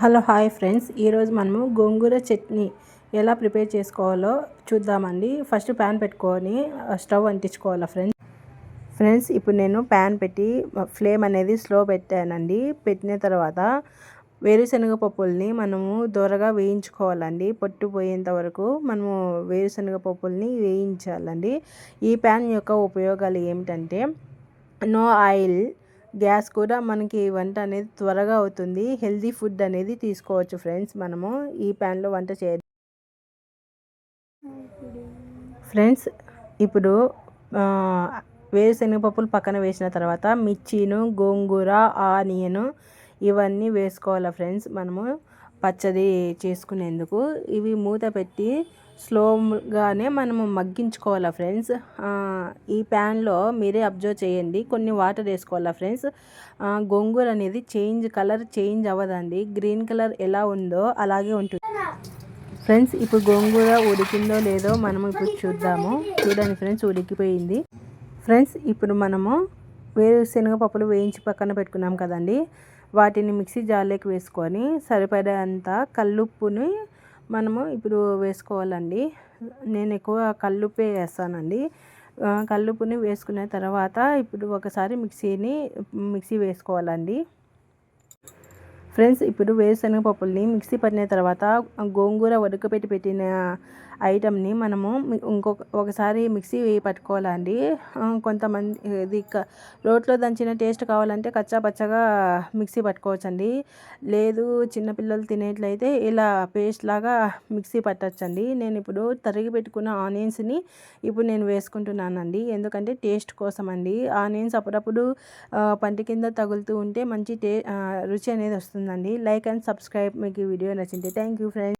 Hello hi friends. ఈరోజు మనము గోంగూర చట్నీ ఎలా ప్రిపేర్ చేసుకోవాలో చూద్దామండి. ఫస్ట్ ప్యాన్ పెట్టుకొని స్టవ్ అంటించుకోవాలా ఫ్రెండ్స్? ఫ్రెండ్స్ ఇప్పుడు నేను ప్యాన్ పెట్టి ఫ్లేమ్ అనేది స్లో పెట్టానండి. పెట్టిన తర్వాత వేరుశనగ పప్పుల్ని మనము దూరగా వేయించుకోవాలండి. పొట్టు పోయేంత వరకు మనము వేరుశనగ పప్పుల్ని వేయించాలండి. ఈ ప్యాన్ యొక్క ఉపయోగాలు ఏమిటంటే నో ఆయిల్ గ్యాస్ కూడా మనకి వంట అనేది త్వరగా అవుతుంది. హెల్దీ ఫుడ్ అనేది తీసుకోవచ్చు ఫ్రెండ్స్ మనము. ఈ ప్యాన్లో వంట చే ఫ్రెండ్స్ ఇప్పుడు వేరుశనగ పప్పులు పక్కన వేసిన తర్వాత మిర్చీను గోంగూర ఆనియను ఇవన్నీ వేసుకోవాలి ఫ్రెండ్స్? మనము పచ్చడి చేసుకునేందుకు. ఇవి మూత పెట్టి స్లోగానే మనము మగ్గించుకోవాలా ఫ్రెండ్స్? ఈ ప్యాన్లో మీరే అబ్జర్వ్ చేయండి. కొన్ని వాటర్ వేసుకోవాలా ఫ్రెండ్స్? గోంగూర అనేది చేంజ్ కలర్ చేంజ్ అవ్వదండి. గ్రీన్ కలర్ ఎలా ఉందో అలాగే ఉంటుంది. ఫ్రెండ్స్ ఇప్పుడు గోంగూర ఉడికిందో లేదో మనము ఇప్పుడు చూద్దాము. చూడండి ఫ్రెండ్స్ ఉడికిపోయింది. ఫ్రెండ్స్ ఇప్పుడు మనము వేరుశనగపప్పులు వేయించి పక్కన పెట్టుకున్నాం కదండి. వాటిని మిక్సీ జార్లోకి వేసుకొని సరిపడేంత కల్లుప్పుని మనము ఇప్పుడు వేసుకోవాలండి. నేను ఎక్కువ కల్లుప్పే వేస్తానండి. కల్లుప్పుని వేసుకున్న తర్వాత ఇప్పుడు ఒకసారి మిక్సీని మిక్సీ వేసుకోవాలండి. ఫ్రెండ్స్ ఇప్పుడు వేరుశనగ పప్పుల్ని మిక్సీ పట్టిన తర్వాత గోంగూర ఉడకపెట్టి పెట్టిన ఐటమ్ని మనము ఇంకొక ఒకసారి మిక్సీ పట్టుకోవాలండి. కొంతమంది ఇది రోట్లో దంచిన టేస్ట్ కావాలంటే కచ్చా పచ్చగా మిక్సీ పట్టుకోవచ్చండి. లేదు చిన్నపిల్లలు తినేట్లయితే ఇలా పేస్ట్ లాగా మిక్సీ పట్టచ్చండి. నేను ఇప్పుడు తరిగి పెట్టుకున్న ఆనియన్స్ని ఇప్పుడు నేను వేసుకుంటున్నానండి. ఎందుకంటే టేస్ట్ కోసం అండి ఆనియన్స్ అప్పుడప్పుడు పంటి కింద తగులుతూ ఉంటే మంచి టే రుచి అనేది వస్తుంది. వస్తుందండి లైక్ అండ్ సబ్స్క్రైబ్ మీకు ఈ వీడియో నచ్చింది థ్యాంక్ యూ ఫ్రెండ్స్.